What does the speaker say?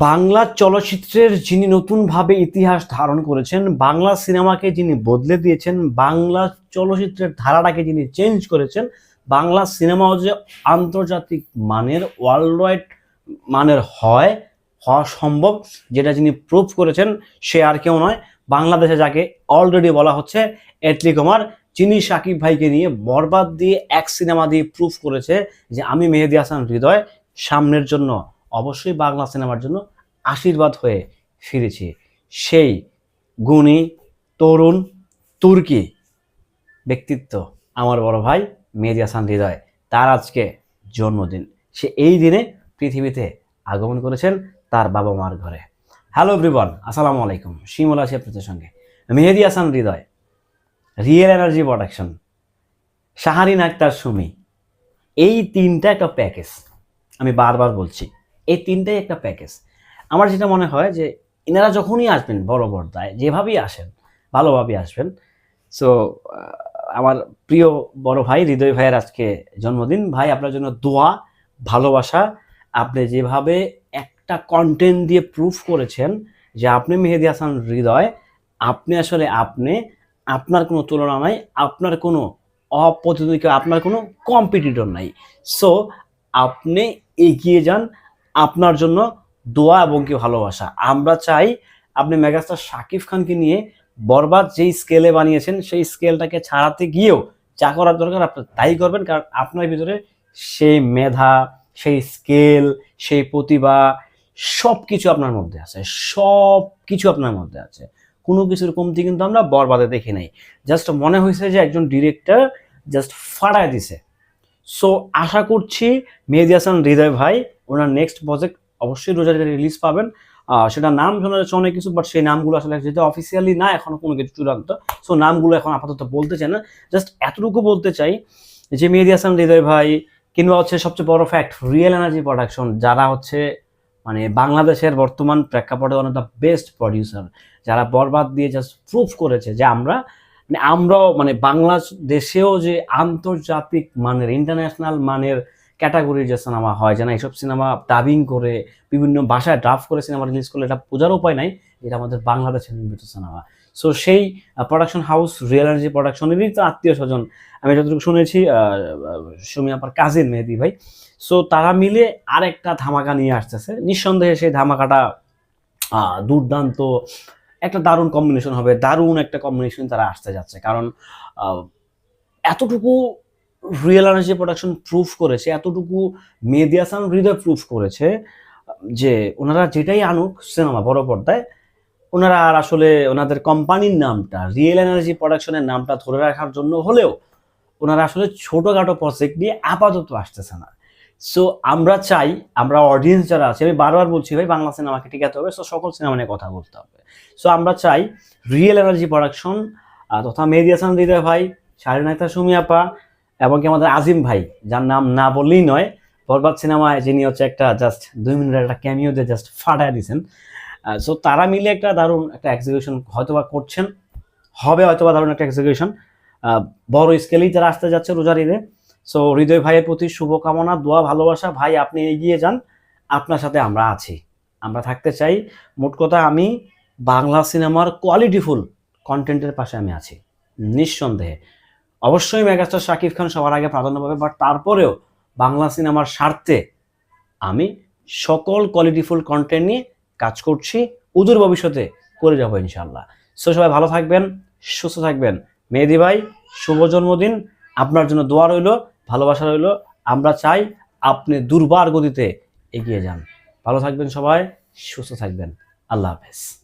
বাংলা চলচ্চিত্রের যিনি নতুনভাবে ইতিহাস ধারণ করেছেন, বাংলা সিনেমাকে যিনি বদলে দিয়েছেন, বাংলা চলচ্চিত্রের ধারাটাকে যিনি চেঞ্জ করেছেন, বাংলা সিনেমাও যে আন্তর্জাতিক মানের ওয়ার্ল্ড ওয়াইড মানের হয়, হওয়া সম্ভব, যেটা যিনি প্রুভ করেছেন, সে আর কেউ নয়। বাংলাদেশে যাকে অলরেডি বলা হচ্ছে, এটলি কুমার, যিনি সাকিব ভাইকে নিয়ে বরবাদ দিয়ে এক সিনেমা দিয়ে প্রুফ করেছে যে আমি মেহেদি হাসান হৃদয় সামনের জন্য। অবশ্যই বাংলা সিনেমার জন্য আশীর্বাদ হয়ে ফিরেছি। সেই গুণী তরুণ তুর্কি ব্যক্তিত্ব আমার বড় ভাই মেহেদি হাসান হৃদয়, তার আজকে জন্মদিন। সে এই দিনে পৃথিবীতে আগমন করেছেন তার বাবা মার ঘরে। হ্যালো ব্রিবন আসসালামু আলাইকুম। শিমুল আছে আপনাদের সঙ্গে। Mehedi Hasan Hridoy Real Energy Production Shaharin Akter Sumi. এই তিনটা একটা প্যাকেজ আমি বারবার বলছি এই তিনটাই একটা প্যাকেজ আমার যেটা মনে হয় যে এনারা যখনই আসবেন বড় পর্দায়, যেভাবেই আসেন, ভালোভাবেই আসবেন। সো আমার প্রিয় বড় ভাই, হৃদয় ভাইয়ের আজকে জন্মদিন। ভাই, আপনার জন্য দোয়া, ভালোবাসা। আপনি যেভাবে একটা কন্টেন্ট দিয়ে প্রুফ করেছেন যে আপনি মেহেদি হাসান হৃদয়, আপনি আসলে আপনি, আপনার কোনো তুলনা নাই, আপনার কোনো অপ্রতিদ্বন্দ্বী আপনার কোনো কম্পিটিটর নাই। সো আপনি এগিয়ে যান আপনার জন্য দোয়া এবং কি ভালোবাসা। আমরা চাই আপনি মেগাস্টার শাকিব খানকে নিয়ে বরবাদ যেই স্কেলে বানিয়েছেন, সেই স্কেলটাকে ছাড়াতে গিয়েও যা করার দরকার আপনার তাই করবেন, কারণ আপনার ভিতরে সেই মেধা, সেই স্কেল সেই প্রতিভা সব কিছু আপনার মধ্যে আছে সব কিছু আপনার মধ্যে আছে। কোনো কিছুর কমতি কিন্তু আমরা বরবাদে দেখি নাই। জাস্ট মনে হয়েছে যে একজন ডিরেক্টর জাস্ট ফাটায় দিছে। সো আশা করছি মেহেদি হাসান হৃদয় ভাই ওনার নেক্সট প্রজেক্ট অবশ্যই রোজারিতে রিলিজ পাবেন। সেটা নাম শোনা যাচ্ছে অনেক কিছু বাট সেই নামগুলো আসলে যেহেতু অফিসিয়ালি না, এখনও কোনো কিছু চূড়ান্ত সো নামগুলো এখন আপাতত বলতে চাই না। জাস্ট এতটুকু বলতে চাই যে মেহেদি হাসান, হৃদয় ভাই, কিংবা হচ্ছে সবচেয়ে বড় ফ্যাক্ট রিয়েল এনার্জি প্রোডাকশন যারা হচ্ছে মানে বাংলাদেশের বর্তমান প্রেক্ষাপটে one of the best producer যারা বরবাদ দিয়ে জাস্ট প্রুফ করেছে যে আমরা মানে আমরাও মানে বাংলাদেশেও যে আন্তর্জাতিক মানের ইন্টারন্যাশনাল মানের ক্যাটাগরির যে সিনেমা হয়, যে না এইসব সিনেমা ডাবিং করে বিভিন্ন ভাষায় ড্রাফট করে সিনেমা রিলিজ করলে এটা বোঝার উপায় নাই, এটা আমাদের বাংলাদেশের নির্মিত সিনেমা। সো সেই প্রোডাকশন হাউস রিয়েল এনার্জি প্রোডাকশনেরই তো আত্মীয় স্বজন, আমি যতটুকু শুনেছি সুমি আপার কাজিন মেহেদি ভাই। সো তারা মিলে আরেকটা ধামাকা নিয়ে আসতেছে। নিঃসন্দেহে সেই ধামাকাটা দুর্দান্ত, একটা দারুণ কম্বিনেশন হবে, দারুণ একটা কম্বিনেশন তারা আসতে যাচ্ছে। কারণ এতটুকু রিয়েল এনার্জি প্রোডাকশন প্রুফ করেছে, এতটুকু মেহেদি হাসান হৃদয় প্রুফ করেছে, যে ওনারা যেটাই আনুক সিনেমা বড় পর্দায়, ওনারা আর আসলে ওনাদের কোম্পানির নামটা রিয়েল এনার্জি প্রোডাকশনের নামটা ধরে রাখার জন্য হলেও ওনারা আসলে ছোটোখাটো প্রজেক্ট নিয়ে আপাতত আসতেছে না। সো আমরা চাই, আমরা অডিয়েন্স যারা আছে, আমি বারবার বলছি ভাই, বাংলা সিনেমাকে টিকাতে হবে সো সকল সিনেমা নিয়ে কথা বলতে হবে। সো আমরা চাই রিয়েল এনার্জি প্রোডাকশন তথা মেহেদি হাসান হৃদয় ভাই শারিনাথা সুমি আপা এবং কি আমাদের আজিম ভাই, যার নাম না বললেই নয় বরবাদ সিনেমায় যিনি হচ্ছে একটা জাস্ট দুই মিনিটের একটা ক্যামিও দিয়ে জাস্ট ফাটায় দিয়েছেন। সো তারা মিলে একটা দারুণ একটা এক্সিকিউশন হয়তোবা করছেন, হবে হয়তোবা দারুণ একটা এক্সিকিউশন বড় স্কেলেই যারা আসতে যাচ্ছে রোজার ঈদে। সো হৃদয় ভাইয়ের প্রতি শুভকামনা, দোয়া, ভালোবাসা। ভাই, আপনি এগিয়ে যান, আপনার সাথে আমরা আছি। আমরা থাকতে চাই। মোট কথা আমি বাংলা সিনেমার কোয়ালিটিফুল কন্টেন্টের পাশে আমি আছি, নিঃসন্দেহে। অবশ্যই মেগাস্টার শাকিব খান সবার আগে প্রাধান্য পাবে বাট তারপরেও বাংলা সিনেমার স্বার্থে আমি সকল কোয়ালিটিফুল কন্টেন্ট নিয়ে কাজ করছি, উদূর ভবিষ্যতে করে যাব ইনশাল্লাহ সো সবাই ভালো থাকবেন, সুস্থ থাকবেন। মেহেদি ভাই, শুভ জন্মদিন। আপনার জন্য দোয়া রইল, ভালোবাসা রইল। আমরা চাই আপনি দুর্বার গতিতে এগিয়ে যান। ভালো থাকবেন সবাই, সুস্থ থাকবেন। আল্লাহ হাফেজ।